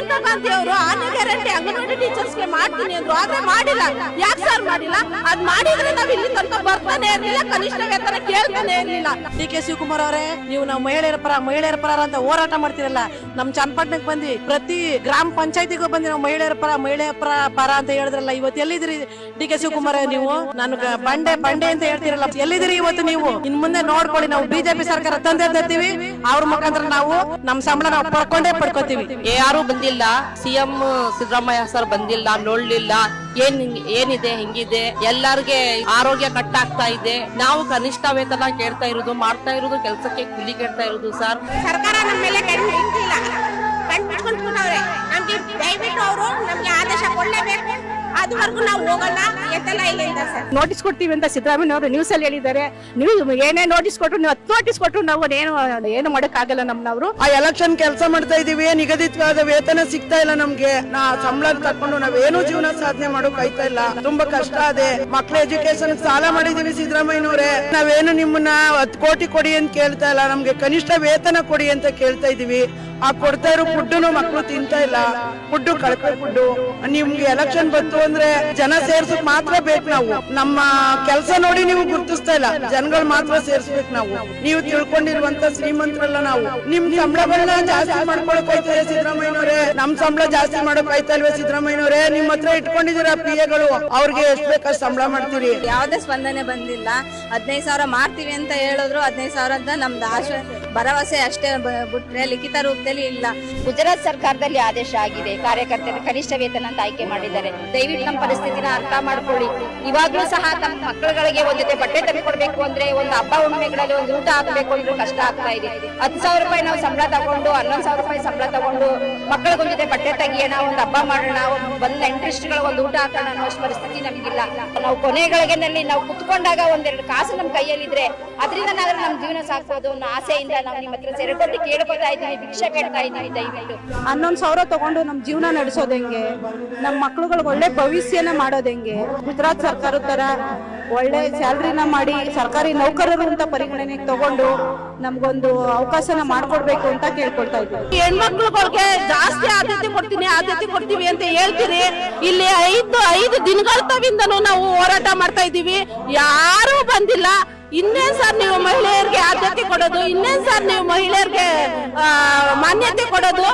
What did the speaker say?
ಪ್ರಿಯಾಂಕಾ ಗಾಂಧಿ ಅವರು ಆನೆ ಗ್ಯಾರಂಟಿ ಅಂಗನವಾಡಿ ಟೀಚರ್ಸ್ಗೆ ಮಾಡ್ತೀನಿ ಅಂದ್ರು ಆದ್ರೆ ಮಾಡಿಲ್ಲ. ಯಾಕೆ ಸರ್ ಮಾಡಿಲ್ಲ? ಅದ್ ಮಾಡಿದ್ರೆ ನಾವ್ ಇಲ್ಲಿ ತನಕ ಬರ್ತಾನೆ ಇರ್ಲಿಲ್ಲ ಕನಿಷ್ಠ ವೇತನ ಕೇಳ್ತಾನೆ ಇರ್ಲಿಲ್ಲ. ಡಿ ಕೆ ಶಿವಕುಮಾರ್ ಅವರೇ ನೀವು ನಾವು ಮಹಿಳೆಯರ ಪರ ಮಹಿಳೆಯರ ಪರ ಅಂತ ಹೋರಾಟ ಮಾಡ್ತಿರಲ್ಲ ನಮ್ ಚನ್ನಪಟ್ಟಣಕ್ ಬಂದಿ ಪ್ರತಿ ಗ್ರಾಮ ಪಂಚಾಯತಿಗೂ ಬಂದಿ ನಾವು ಮಹಿಳೆಯರ ಪರ ಮಹಿಳೆಯರ ಪರ ಪರ ಅಂತ ಹೇಳಿದ್ರಲ್ಲ ಇವತ್ತು ಎಲ್ಲಿದ್ರಿ ಡಿ ಕೆ ಶಿವಕುಮಾರ್ ನೀವು? ನಾನು ಬಂಡೆ ಬಂಡೆ ಅಂತ ಹೇಳ್ತಿರಲ್ಲ ಎಲ್ಲಿದ್ರಿ ಇವತ್ತು ನೀವು? ಇನ್ ಮುಂದೆ ನೋಡ್ಕೊಳ್ಳಿ ನಾವು ಬಿಜೆಪಿ ಸರ್ಕಾರ ತಂದೆ ತರ್ತೀವಿ ಅವ್ರ ಮುಖಾಂತರ ನಾವು ನಮ್ ಸಂಬಳ ನಾವು ಪಡ್ಕೊಂಡೇ ಪಡ್ಕೋತೀವಿ. ಯಾರು ಬಂದಿಲ್ಲ ಸಿಎಂ ಸಿದ್ದರಾಮಯ್ಯ ಸರ್ ಬಂದಿಲ್ಲ, ನೋಡ್ಲಿಲ್ಲ. ಏನ್ ಏನಿದೆ, ಹಿಂಗಿದೆ? ಎಲ್ಲರಿಗೆ ಆರೋಗ್ಯ ಕಟ್ಟಾಗ್ತಾ ಇದೆ. ನಾವು ಕನಿಷ್ಠ ವೇತನ ಕೇಳ್ತಾ ಇರೋದು, ಮಾಡ್ತಾ ಇರೋದು, ಕೆಲಸಕ್ಕೆ ಕೂಲಿ ಕೇಳ್ತಾ ಇರೋದು, ಸರ್. ಸರ್ಕಾರ ನಮ್ಮ ಮೇಲೆ ಕಣ್ಣು ಇಟ್ಟಿಲ್ಲ. ಕಣ್ಣು ನಮ್ಗೆ ದಯವಿಟ್ಟು ಅದುವರೆಗೂ ನಾವು ಹೋಗಲ್ಲ ಎತ್ತಲ್ಲ ಇಲ್ಲಿಂದ ಸರ್. ನೋಟಿಸ್ ಕೊಡ್ತೀವಿ ಅಂತ ಸಿದ್ದರಾಮಯ್ಯ ಅವರು ನ್ಯೂಸ್ ಅಲ್ಲಿ ಹೇಳಿದ್ದಾರೆ. ನೀವು ಏನೇ ನೋಟಿಸ್ ಕೊಟ್ಟರು ನೀವು ಹತ್ತು ನೋಟಿಸ್ ಕೊಟ್ಟರು ನಾವು ಏನು ಏನು ಮಾಡಕ್ಕಾಗಲ್ಲ ನಮ್ಮನವರು. ಆ ಎಲೆಕ್ಷನ್ ಕೆಲಸ ಮಾಡ್ತಾ ಇದೀವಿ ನಿಗದಿತವಾದ ವೇತನ ಸಿಗ್ತಾ ಇಲ್ಲ ನಮ್ಗೆ. ನಾ ಸಂಬಳ ತಕೊಂಡು ನಾವೇನು ಜೀವನ ಸಾಧನೆ ಮಾಡೋಕ್ ಆಯ್ತಾ ಇಲ್ಲ. ತುಂಬಾ ಕಷ್ಟ ಅದೇ ಮಕ್ಳ ಎಜುಕೇಶನ್ ಸಾಲ ಮಾಡಿದೀವಿ ಸಿದ್ದರಾಮಯ್ಯನವ್ರೆ. ನಾವೇನು ನಿಮ್ಮನ್ನ ಹತ್ತು ಕೋಟಿ ಕೊಡಿ ಅಂತ ಕೇಳ್ತಾ ಇಲ್ಲ. ನಮ್ಗೆ ಕನಿಷ್ಠ ವೇತನ ಕೊಡಿ ಅಂತ ಕೇಳ್ತಾ ಇದೀವಿ ಆ ಕೊಡ್ತಾ ಇರೋ ಫುಡ್ನು ಮಕ್ಕಳು ತಿಂತಾ ಇಲ್ಲ. ಫುಡ್ಡು ಕಳಪೆ ಫುಡ್ಡು. ನಿಮ್ಗೆ ಎಲೆಕ್ಷನ್ ಬಂತು ಅಂದ್ರೆ ಜನ ಸೇರ್ಸಕ್ ಮಾತ್ರ ಬೇಕು ನಾವು. ನಮ್ಮ ಕೆಲಸ ನೋಡಿ ನೀವು ಗುರ್ತಿಸ್ತಾ ಇಲ್ಲ. ಜನಗಳು ಮಾತ್ರ ಸೇರ್ಸ್ಬೇಕು ನಾವು. ನೀವು ತಿಳ್ಕೊಂಡಿರುವಂತ ಶ್ರೀಮಂತರಲ್ಲ ನಾವು. ನಿಮ್ ಸಂಬಳಗಳನ್ನ ಜಾಸ್ತಿ ಮಾಡ್ಕೊಳಕ್ ಆಯ್ತದೆ ಸಿದ್ದರಾಮಯ್ಯನವರೇ? ನಮ್ ಸಂಬಳ ಜಾಸ್ತಿ ಮಾಡಕ್ ಆಯ್ತಾ ಇಲ್ವೇ ಸಿದ್ದರಾಮಯ್ಯನವರೇ? ನಿಮ್ ಹತ್ರ ಇಟ್ಕೊಂಡಿದೀರ ಪಿ ಎಗಳು ಅವ್ರಿಗೆ ಎಷ್ಟ್ ಬೇಕಾದ್ ಸಂಬಳ ಮಾಡ್ತೀರಿ? ಯಾವ್ದೇ ಸ್ಪಂದನೆ ಬಂದಿಲ್ಲ. ಹದಿನೈದು ಸಾವಿರ ಮಾಡ್ತೀವಿ ಅಂತ ಹೇಳಿದ್ರು, ಹದಿನೈದು ಸಾವಿರ ಅಂತ ನಮ್ದು ಆಶ್ವ ಭರವಸೆ ಅಷ್ಟೇ ಬಿಟ್ರೆ ಲಿಖಿತ ರೂಪದಲ್ಲಿ ಇಲ್ಲ. ಗುಜರಾತ್ ಸರ್ಕಾರದಲ್ಲಿ ಆದೇಶ ಆಗಿದೆ. ಕಾರ್ಯಕರ್ತರ ಕನಿಷ್ಠ ವೇತನ ಅಂತ ಆಯ್ಕೆ ಮಾಡಿದ್ದಾರೆ. ದಯವಿಟ್ಟು ನಮ್ಮ ಪರಿಸ್ಥಿತಿನ ಅರ್ಥ ಮಾಡ್ಕೊಳ್ಳಿ. ಇವಾಗ್ಲೂ ಸಹ ತಮ್ಮ ಮಕ್ಕಳುಗಳಿಗೆ ಒಂದ್ ಜೊತೆ ಬಟ್ಟೆ ತಂದ್ಕೊಡ್ಬೇಕು ಅಂದ್ರೆ ಒಂದು ಹಬ್ಬ ಹುಣ್ಣಿಮೆಗಳಲ್ಲಿ ಒಂದು ಊಟ ಹಾಕ್ಬೇಕು ಅಂದ್ರೆ ಕಷ್ಟ ಆಗ್ತಾ ಇದೆ. ಹತ್ತು ಸಾವಿರ ರೂಪಾಯಿ ನಾವು ಸಂಬಳ ತಗೊಂಡು, ಹನ್ನೊಂದು ಸಾವಿರ ರೂಪಾಯಿ ಸಂಬಳ ತಗೊಂಡು ಮಕ್ಕಳಿಗೊಂದ್ ಜೊತೆ ಬಟ್ಟೆ ತೆಗಿಯೋಣ, ಒಂದು ಹಬ್ಬ ಮಾಡೋಣ ಬಂದ ಇಂಟ್ರೆಸ್ಟ್ ಒಂದು ಊಟ ಹಾಕೋಣ ಅನ್ನೋಷ್ಟ್ ಪರಿಸ್ಥಿತಿ ನಮಗಿಲ್ಲ. ನಾವು ಕೊನೆಗಳಿಗೆನಲ್ಲಿ ನಾವು ಕುತ್ಕೊಂಡಾಗ ಒಂದೆರಡು ಕಾಸು ನಮ್ಮ ಕೈಯಲ್ಲಿದ್ರೆ, ಅದರಿಂದ ನಾವು ನಮ್ಮ ಜೀವನ ಸಾಕ್ಸೋದು ಅನ್ನೋ ಆಸೆಯಿಂದ ನಾವು ನಿಮ್ಮ ಹತ್ರ ಸೆರೆಕೊಟ್ಟು ಕೇಳ್ಕೊತಾ ಇದ್ದೀವಿ ಭಿಕ್ಷೆ ಬೇಡ್ತಾ ಇದ್ದೀವಿ ದಯವಿಟ್ಟು. ಹನ್ನೊಂದು ಸಾವಿರ ತಗೊಂಡು ನಮ್ಮ ಜೀವನ ನಡೆಸೋದು ಹೆಂಗೆ? ನಮ್ಮ ಮಕ್ಳುಗಳಿಗೆ ಒಳ್ಳೆ ಭವಿಷ್ಯನ ಮಾಡೋದು ಹೆಂಗೆ? ಗುಜರಾತ್ ಸರ್ಕಾರದ ತರ ಒಳ್ಳೆ ಸ್ಯಾಲ್ರಿನ ಮಾಡಿ ಸರ್ಕಾರಿ ನೌಕರರು ಅಂತ ಪರಿಗಣನೆ ತಗೊಂಡು ನಮ್ಗೊಂದು ಅವಕಾಶನ ಮಾಡ್ಕೊಡ್ಬೇಕು ಅಂತ ಕೇಳ್ಕೊಳ್ತಾ ಇದ್ದೀವಿ. ಹೆಣ್ಮಕ್ಳುಗಳಿಗೆ ಜಾಸ್ತಿ ಆದ್ಯತೆ ಕೊಡ್ತೀನಿ ಆದ್ಯತೆ ಕೊಡ್ತೀವಿ ಅಂತ ಹೇಳ್ತೀರಿ. ಇಲ್ಲಿ ಐದು ಐದು ದಿನಗಳ ತವಿಂದನೂ ನಾವು ಹೋರಾಟ ಮಾಡ್ತಾ ಇದ್ದೀವಿ. ಯಾರು ಬಂದಿಲ್ಲ. ಇನ್ನೇನ್ ಸರ್ ನೀವು ಮಹಿಳೆಯರಿಗೆ ಕೊಡೋದು. ಇನ್ನೇನ್ ಸರ್ ನೀವು ಮಹಿಳೆಯರಿಗೆ ಮಾನ್ಯತೆ ಕೊಡೋದು?